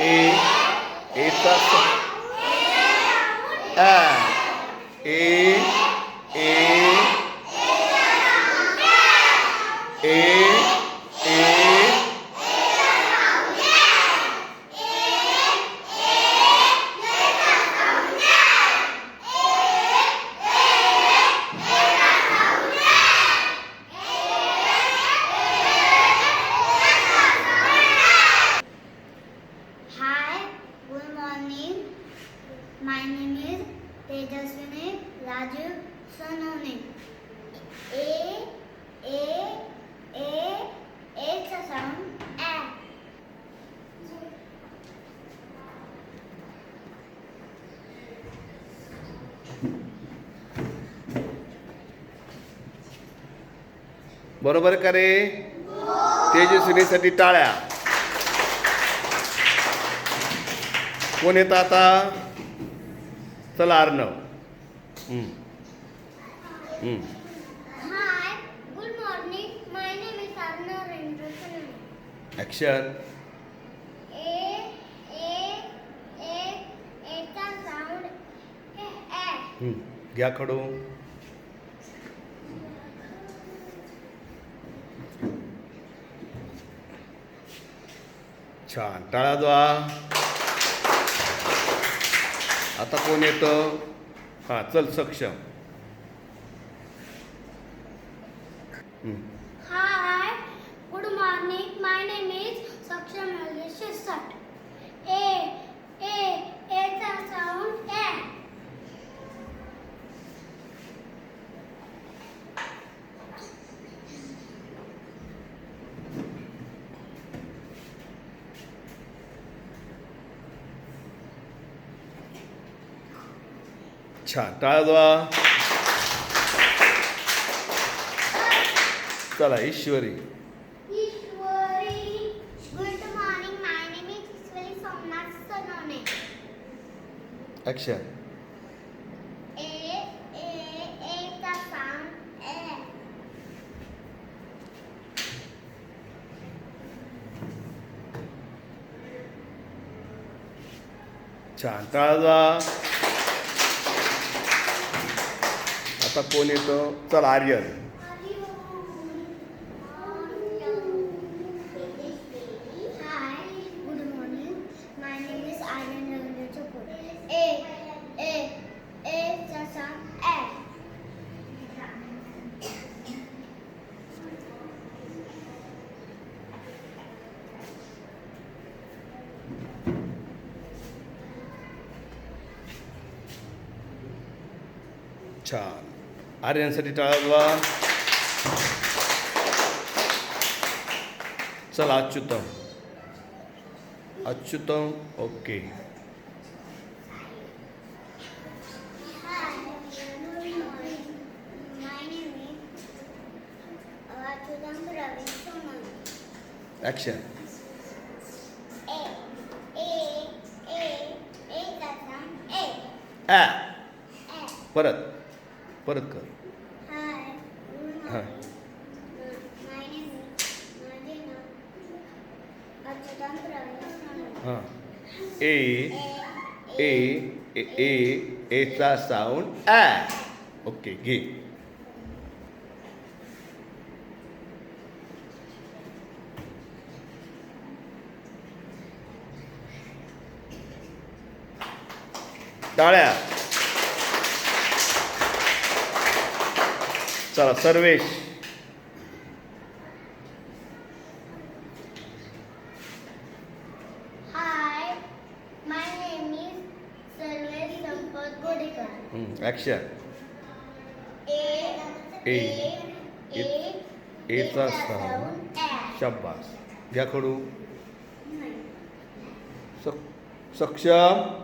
ए एचा स- आ ए A A A Hi, good morning. My name is Tejaswini Raju Sonone. A, A, A, A is a sound. A. बरोबर का रे? तेजस्विनीसाठी टाळ्या. कोण येतं आता? चला अर्णव. हम्म. हम्म. Hi, good morning. My name is Arna Rendra Sonone. Action A, A, A, A is a sound. A. हम्म. घ्या खडू छान. टाळा द्वा आता कोण येतं? हां चल सक्षम. Ishwari Somnath Sonone. ॲक्शन. छान टाळा द्वा आता कोण येतं चल आर्यन छान आर्यनसाठी टाळा द्वा चला Achyutam Achyutam okay Hi, good morning. My name is Achudam Ravi Soman. Action A, A, A, A, Sasa, A. Uh A. परत परत कर. हां. हां. ए ए ए एचा साऊंड ॲ ओके घे. टाळ्या. चला सर्वेश. शब्बास ए एचा सक्षम.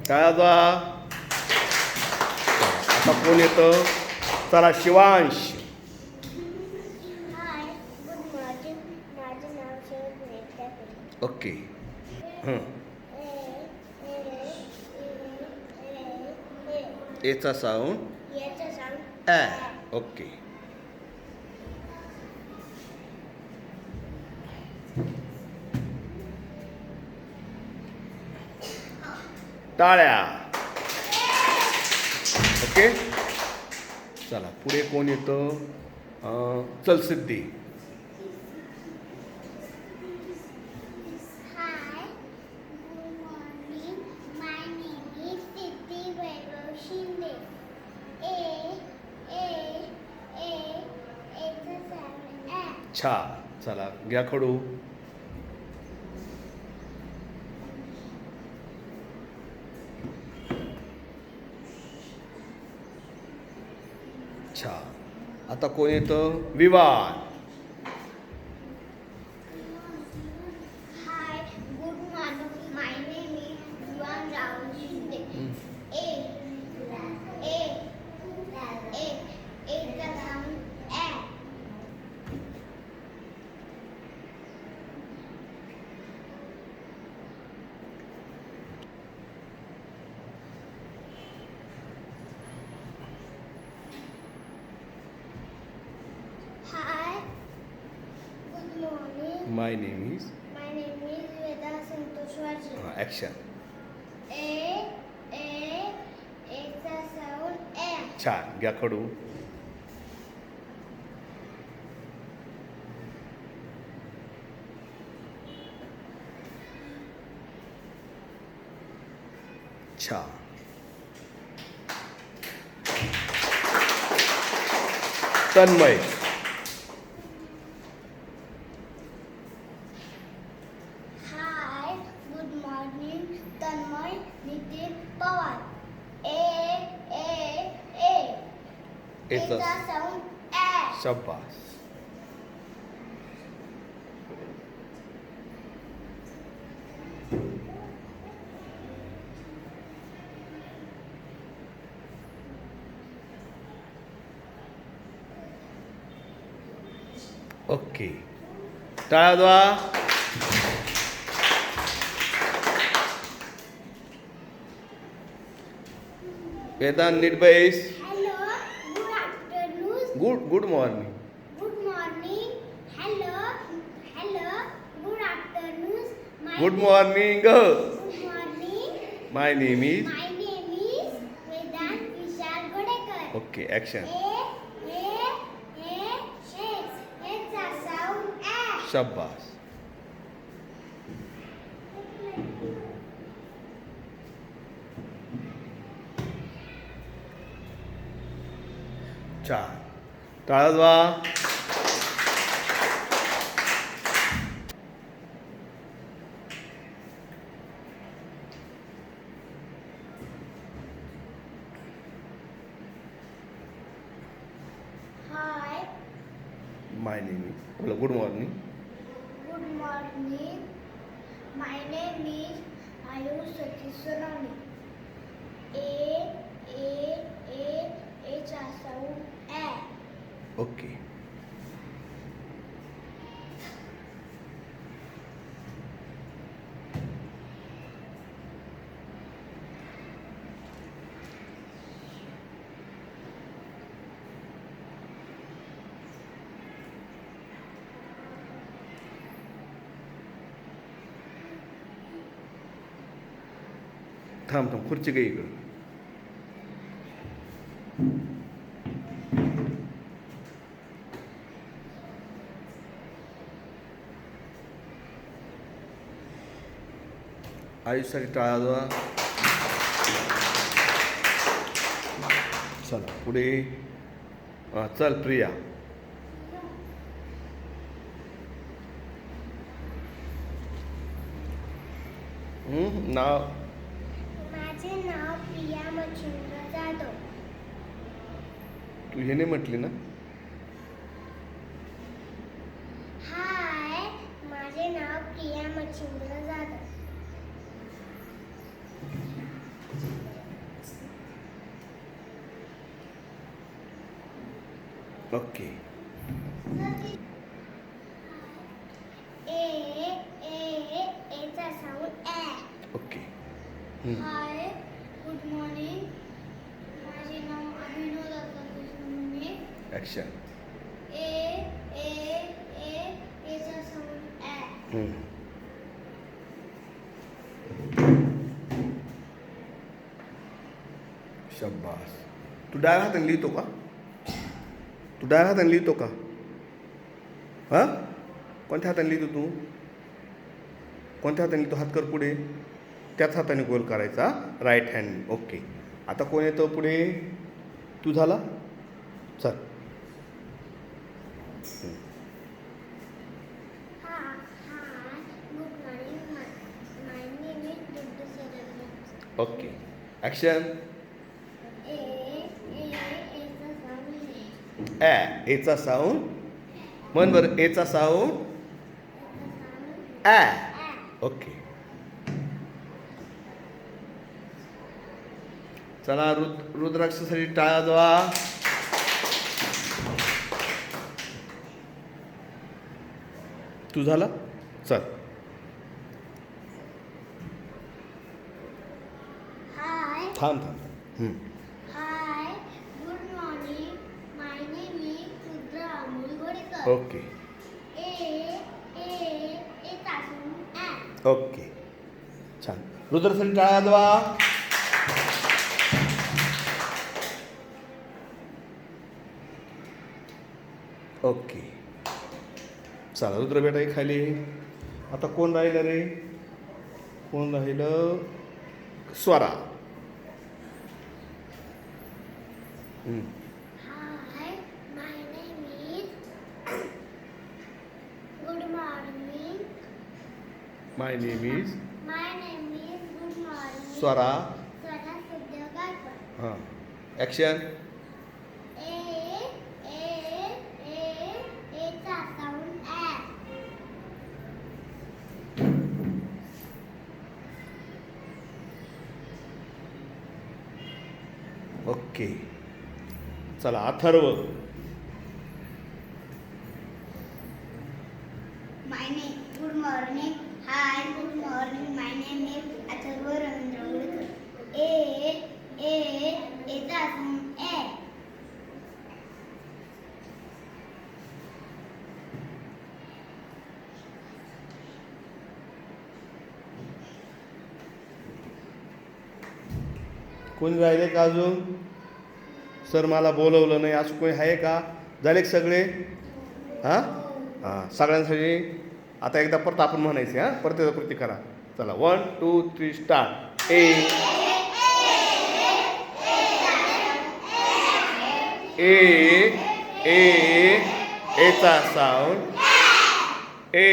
ए एचा साऊंड ए शब्बास काय आता आता कोण येतं चला शिवांश हाय गुड मॉर्निंग माझं नाव शरद मेहता आहे. ओके हं ए ए ए ए ए एचा साऊंड याचा साऊंड ॲ ओके टाळ्या. ओके? चला पुढे कोण येतं? अं, चल Siddhi. Hi good morning my name is Siddhi Vaibhav Shinde A A A एचा साऊंड ए छान चला घ्या खडू छान आता कोण येतं? Vivan hi good morning my name is Yuvan Rahul Shinde A A A एचा sound A hi good morning my name is my name is Veda Santosh Waje action A ए एचा साऊंड ए छान घ्या खडू छान. Tanmay hi good morning Tanmay Nitin Pawar A A A एचा एचा sound A शब्बास okay टाळा द्वा good good morning good morning hello hello good afternoon good morning good morning my name is my name is Vedant Vishal Godekar okay action A A A A एचा sound A शब्बास छान टाळा द्वा hi my name is बोला good morning good morning my name is Ayush Satish Sonawane A A A एचा sound A okay थांब थांब खुर्ची काही इकडं आयुष्यासाठी टाळा द्वा. चला पुढे. चल प्रिया. नाव. माझे नाव प्रिया मच्छिंद्र जाधव. तू हे नाही म्हटली ना? हाय माझे नाव Priya Machhindra Jadhav okay A A एचा साऊंड ए ओके हं, हाय गुड मॉर्निंग माझे नाव अभिनव दत्ताकृष्ण ॲक्शन ए ए ए एचा साऊंड ए हं. शब्बास तू डाव्या हाताने लिहितो का तू डाव्या हाताने लिहितो का? हां? कोणत्या हाताने लिहितो तू? कोणत्या हाताने लिहितो हात कर पुढे. त्याच हाताने गोल करायचा. राईट हँड ओके आता कोण येतं पुढे? तू झाला? चल. ओके ॲक्शन ए ए एचा साऊंड ए ॲ एचा साऊंड म्हण बरं एचा साऊंड ॲ ए ओके. चला रुद रुद्राक्षसाठी टाळा जवा तू झाला? चल. थांब थांब हं. Hi good morning my name is Rudra Amol Godekar okay. Okay. छान. रुद्रासाठी टाळा जवा ओके. चला रुद्र बेटा खाली. आता कोण राहिलं रे? कोण राहिलं? स्वरा हं. Hi my name is good morning my name is my name is good morning Swara हां ॲक्शन ओके चला Atharva my name good morning hi good morning my name is Atharva Ravindra Udkar A A एचा sound A कोणी राहिले का अजून? Sir मला बोलवलं नाही. असं कोणी आहे का? झाले सगळे? हां? हां सगळ्यांसाठी आता एकदा परत आपण म्हणायचे हां? परत एकदा कृती करा. चला one two three start A A A एचा साऊंड ए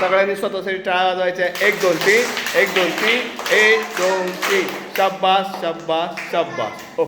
सगळ्यांनी स्वतःसाठी टाळा वाजवायच्या एक दोन तीन एक दोन तीन एक दोन तीन शब्बास शब्बास शब्बास ओ